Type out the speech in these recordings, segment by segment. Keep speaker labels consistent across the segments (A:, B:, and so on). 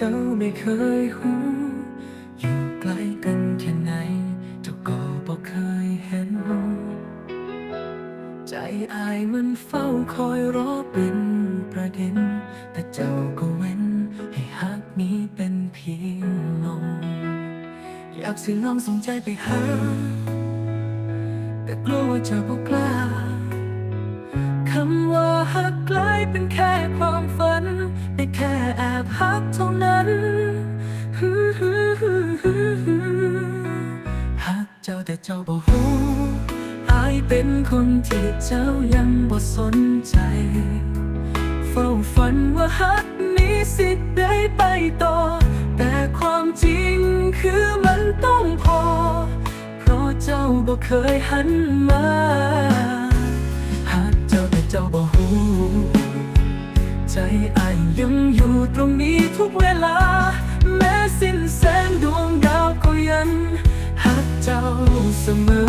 A: จ้าไม่เคยหูอยู่ใกล้กันแค่ไหน เจ้าก็บอกเคยเห็น ใจอายมันเฝ้าคอยรอเป็นประเด็น แต่เจ้าก็เว้น ให้ฮักนี้เป็นเพียงลมอยากสิลองส่งใจไปหา แต่กลัวว่าจะบอกกล้าคำว่าฮักกลายเป็นแค่ความฝันได้แค่แอบฮักเท่า เจ้าแต่เจ้าบ่ฮู้อายเป็นคนที่เจ้ายังบ่สนใจ เฝ้าฝันว่าฮักนี้สิได้ไปต่อ แต่ความจริงคือมันต้องพอ เพราะเจ้าบ่เคยหันมา มอ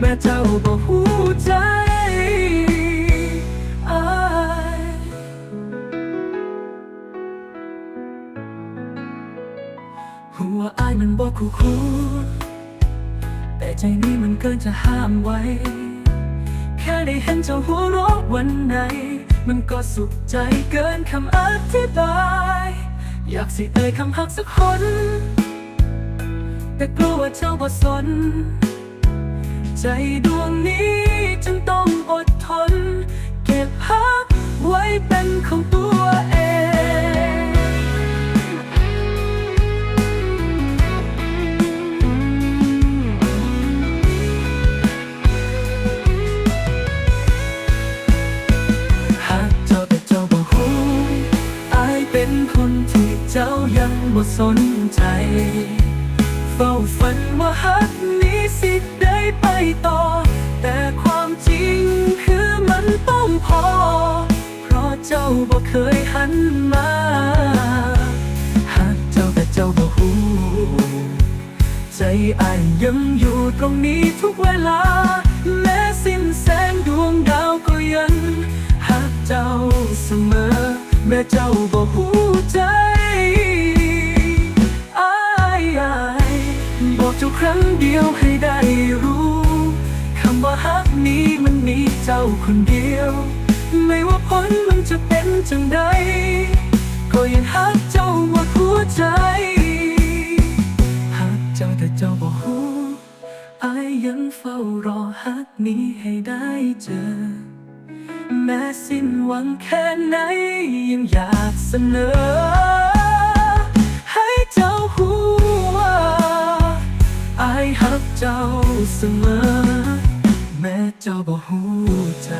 A: แม้เจ้าบ่ฮู้ใจหัวอายมันบอกคู่คู่แต่ใจนี้มันเกินจะห้ามไว้ แค่ได้เห็นเจ้าหัวเรักวันไหน มันก็สุขใจเกินคำอธิบาย อยากสิเอ่ยคำหักสักคนแต่กลัวว่าเจ้าบ่สน ใจดวงนี้จึงต้องอดทน เก็บหักไว้เป็นของตัวเอง หากเจ้าแต่เจ้าบ่ฮู้อายเป็นคนที่เจ้ายังบ่สนใจ เฝ้าฝันว่าฮักนี้สิได้ไปต่อ แต่ความจริงคือมันต้องพอ เพราะเจ้าบ่เคยหันมาหากเจ้าแต่เจ้าบ่ฮู้ใจอายยังอยู่ตรงนี้ทุกเวลา แม้สิ้นแสงดวงดาวก็ยังหักเจ้าเสมอ แม้เจ้าบ่หู บอกเจ้าครั้งเดียวให้ได้รู้ คำว่าฮักนี้มันมีเจ้าคนเดียว ไม่ว่าผลมันจะเป็นจังใด ก็ยังฮักเจ้าหมดหัวใจหากเจ้าแต่เจ้าบ่ฮู้อายยังเฝ้ารอฮักนี้ให้ได้เจอ แม้สิ้นหวังแค่ไหนยังอยากเสนอ เจ้าเสมอ แม้เจ้าบ่หูใจ